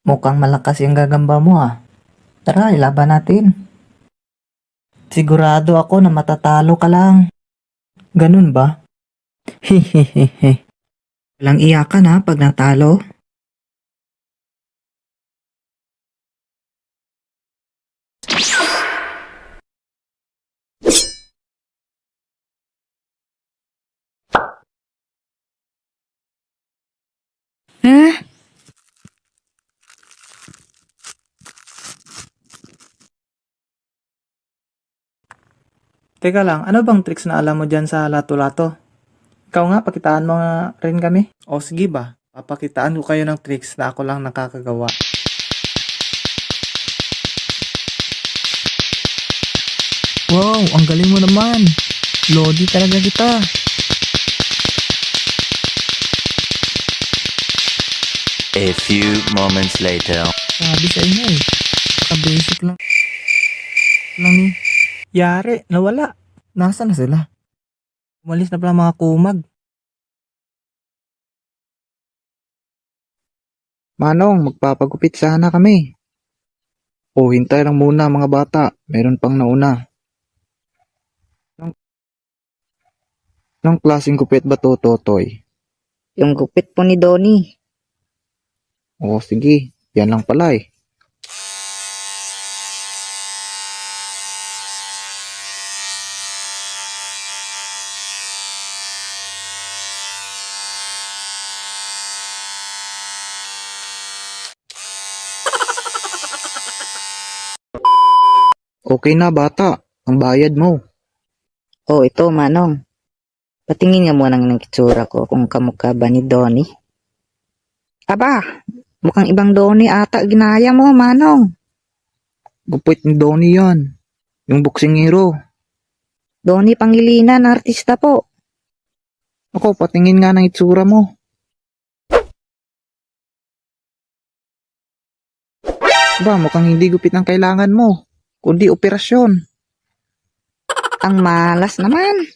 Mukhang malakas yung gagamba mo ah. Tara, ilaban natin. Sigurado ako na matatalo ka lang. Ganun ba? Hehehehe. Walang iyakan ha pag natalo. Eh? Teka lang, ano bang tricks na alam mo dyan sa lato-lato? Ikaw nga, pakitaan mo nga rin kami. O sige ba, papakitaan ko kayo ng tricks na ako lang nakakagawa. Wow, ang galing mo naman. Lodi talaga kita. A few moments later. Sabi sa inyo eh. Saka-basic lang. Lang ni. Yari, nawala. Nasaan na sila? Umalis na pala mga kumag. Manong, magpapagupit sana kami. O, hintay lang muna mga bata. Meron pang nauna. Anong, anong klaseng gupit ba to, Totoy? Yung gupit po ni Donnie. O, sige. Yan lang pala eh. Okay na bata, ang bayad mo. Oh, ito, Manong. Patingin nga muna ng kitsura ko kung kamukha ba ni Donnie. Aba, mukhang ibang Donnie ata ginaya mo, Manong. Gupit ni Donnie yan. Yung boxing hero. Donnie Pangilinan, artista po. Ako, patingin nga ng itsura mo. Ba, mukhang hindi gupit ang kailangan mo, kundi operasyon. Ang malas naman.